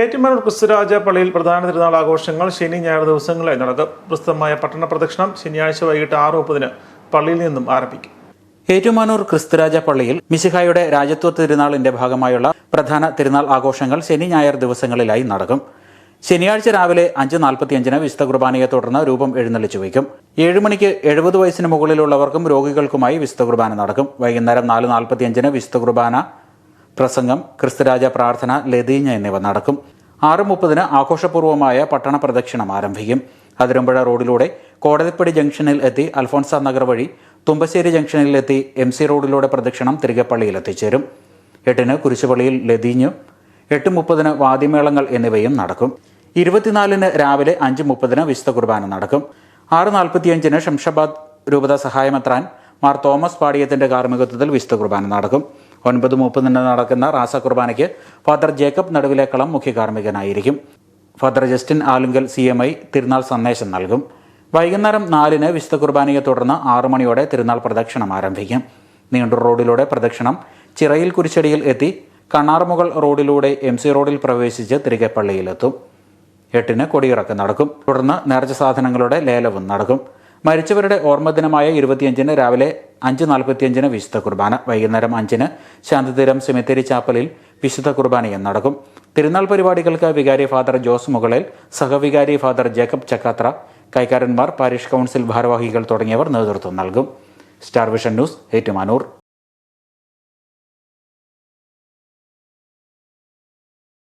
ഏറ്റുമാനൂർ ക്രിസ്തുരാജ പള്ളിയിൽ പ്രധാന തിരുനാൾ ആഘോഷങ്ങൾ ശനി ഞായർ ദിവസങ്ങളിൽ നടക്കും. പ്രസിദ്ധമായ പട്ടണ പ്രദക്ഷിണം ശനിയാഴ്ച വൈകിട്ട് ആറ് മുപ്പതിന് പള്ളിയിൽ നിന്നും ആരംഭിക്കും. ഏറ്റുമാനൂർ ക്രിസ്തുരാജ പള്ളിയിൽ മിശിഹായുടെ രാജ്യത്വ തിരുനാളിന്റെ ഭാഗമായുള്ള പ്രധാന തിരുനാൾ ആഘോഷങ്ങൾ ശനി ഞായർ ദിവസങ്ങളിലായി നടക്കും. ശനിയാഴ്ച രാവിലെ അഞ്ച് നാൽപ്പത്തിയഞ്ചിന് വിശുദ്ധ കുർബാനയെ തുടർന്ന് രൂപം എഴുന്നള്ളിച്ചു വയ്ക്കും. ഏഴ് മണിക്ക് എഴുപത് വയസ്സിന് മുകളിലുള്ളവർക്കും രോഗികൾക്കുമായി വിശുദ്ധ കുർബാന നടക്കും. വൈകുന്നേരം നാല് നാൽപ്പത്തിയഞ്ചിന് വിശുദ്ധ കുർബാന പ്രസംഗം ക്രിസ്തുരാജ പ്രാർത്ഥന ലതീഞ്ഞ എന്നിവ നടക്കും. ആറ് മുപ്പതിന് ആഘോഷപൂർവമായ പട്ടണ പ്രദക്ഷിണം ആരംഭിക്കും. അതിരമ്പുഴ റോഡിലൂടെ കോടതിപ്പടി ജംഗ്ഷനിൽ എത്തി അൽഫോൺസ നഗർ വഴി തുമ്പശ്ശേരി ജംഗ്ഷനിൽ എത്തി എം സി റോഡിലൂടെ പ്രദക്ഷിണം തിരികെ പള്ളിയിൽ എത്തിച്ചേരും. എട്ടിന് കുരിശുപള്ളിയിൽ ലതീഞ്ഞു എട്ട് മുപ്പതിന് വാദ്യമേളങ്ങൾ എന്നിവയും നടക്കും. ഇരുപത്തിനാലിന് രാവിലെ അഞ്ച് മുപ്പതിന് വിശുദ്ധ കുർബാന നടക്കും. ആറ് നാൽപ്പത്തിയഞ്ചിന് ഷംഷാബാദ് രൂപത സഹായമെത്രാൻ മാർ തോമസ് പാടിയത്തിന്റെ കാർമ്മികത്വത്തിൽ വിശുദ്ധ കുർബാന നടക്കും. ഒൻപത് മുപ്പതിന് നടക്കുന്ന റാസ കുർബാനയ്ക്ക് ഫാദർ ജേക്കബ് നടുവിലേക്കളം മുഖ്യ കാർമ്മികനായിരിക്കും father Justin Alunkal C M I തിരുനാൾ സന്ദേശം നൽകും. വൈകുന്നേരം നാലിന് വിശുദ്ധ കുർബാനയെ തുടർന്ന് ആറു മണിയോടെ തിരുനാൾ പ്രദക്ഷിണം ആരംഭിക്കും. നീണ്ടൂർ റോഡിലൂടെ പ്രദക്ഷിണം ചിറയിൽ കുരിശടിയിൽ എത്തി കണ്ണാർമുകൾ റോഡിലൂടെ എം സി റോഡിൽ പ്രവേശിച്ച് തിരികെ പള്ളിയിലെത്തും എട്ടിന് കൊടിയിറക്കം നടക്കും. തുടർന്ന് നേർച്ച സാധനങ്ങളുടെ ലേലവും നടക്കും. മരിച്ചവരുടെ ഓർമ്മദിനമായ ഇരുപത്തിയഞ്ചിന് രാവിലെ അഞ്ച് നാൽപ്പത്തിയഞ്ചിന് വിശുദ്ധ കുർബാന വൈകുന്നേരം അഞ്ചിന് ശാന്തിതീരം സെമിത്തേരി ചാപ്പലിൽ വിശുദ്ധ കുർബാനയും നടക്കും. തിരുനാൾ പരിപാടികൾക്ക് വികാരി ഫാദർ ജോസ് മുകളിൽ സഹവികാരി ഫാദർ ജേക്കബ് ചക്കാത്ര കൈക്കാരന്മാർ പാരിഷ് കൗൺസിൽ ഭാരവാഹികൾ തുടങ്ങിയവർ നേതൃത്വം നൽകും. Star Vision news Ettumanoor.